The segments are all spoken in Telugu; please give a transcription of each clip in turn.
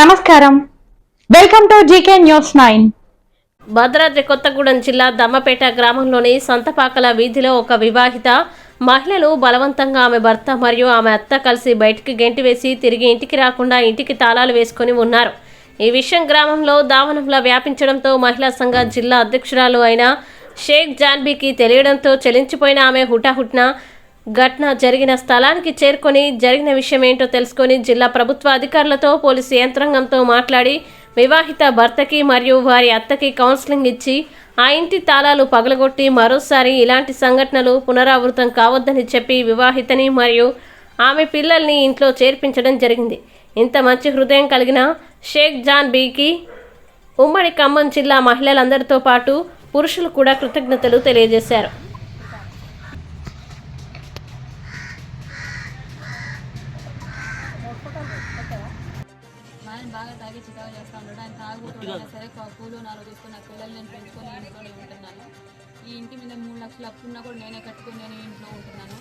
నమస్కారం. Welcome to GK news nine. Bhadradri Kothagudem జిల్లా దమ్మపేట గ్రామంలోని సంతపాకల వీధిలో ఒక వివాహిత మహిళలు బలవంతంగా ఆమె భర్త మరియు ఆమె అత్త కలిసి బయటికి గెంటివేసి తిరిగి ఇంటికి రాకుండా ఇంటికి తాళాలు వేసుకొని ఉన్నారు. ఈ విషయం గ్రామంలో దావనంలా వ్యాపించడంతో మహిళా సంఘ జిల్లా అధ్యక్షురాలు అయిన షేక్ జాన్బీకి తెలియడంతో చెలించిపోయిన ఆమె హుటాహుట్న ఘటన జరిగిన స్థలానికి చేరుకొని జరిగిన విషయం ఏంటో తెలుసుకొని జిల్లా ప్రభుత్వ అధికారులతో పోలీసు యంత్రాంగంతో మాట్లాడి వివాహిత భర్తకి మరియు వారి అత్తకి కౌన్సిలింగ్ ఇచ్చి ఆ ఇంటి తాళాలు పగలగొట్టి మరోసారి ఇలాంటి సంఘటనలు పునరావృతం కావద్దని చెప్పి వివాహితని మరియు ఆమె పిల్లల్ని ఇంట్లో చేర్పించడం జరిగింది. ఇంత మంచి హృదయం కలిగిన షేక్ జాన్ బీకి ఉమ్మడి ఖమ్మం జిల్లా మహిళలందరితో పాటు పురుషులు కూడా కృతజ్ఞతలు తెలియజేశారు. ఆయన బాగా తాగి చికాకు చేస్తూ ఉంటాడు ఆయన తాగుబోతున్నా సరే కూలు నాలుగు తీసుకుని నా పిల్లల్ని నేను పెంచుకొని ఇంట్లోనే ఉంటున్నాను. ఈ ఇంటి మీద మూడు లక్షలు అప్పున్నా కూడా నేనే కట్టుకొని నేను ఇంట్లో ఉంటున్నాను.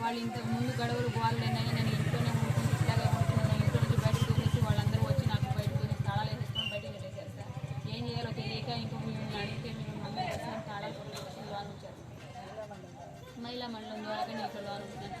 వాళ్ళు ఇంతకు ముందు గడవలు గోళ్ళైనాయి నేను ఇంట్లోనే ఉంటున్నాను. ఇట్లాగే ఉంటున్నాను. ఇంట్లో నుంచి బయటకు తోసేసి వాళ్ళందరూ వచ్చి నాకు బయటకు తోసేసి తాళాలు వేసేసుకొని బయటకు వెళ్ళేసారు సార్. ఏం చేయాలో తెలియక ఇంకో మిమ్మల్ని అడిగితే మేము మమ్మీ కోసం తాళాలు కొనుక్కొచ్చి లోన్ వచ్చారు మహిళా మండలం ద్వారా నేను ఇక్కడ లోన్ ఉంటున్నాను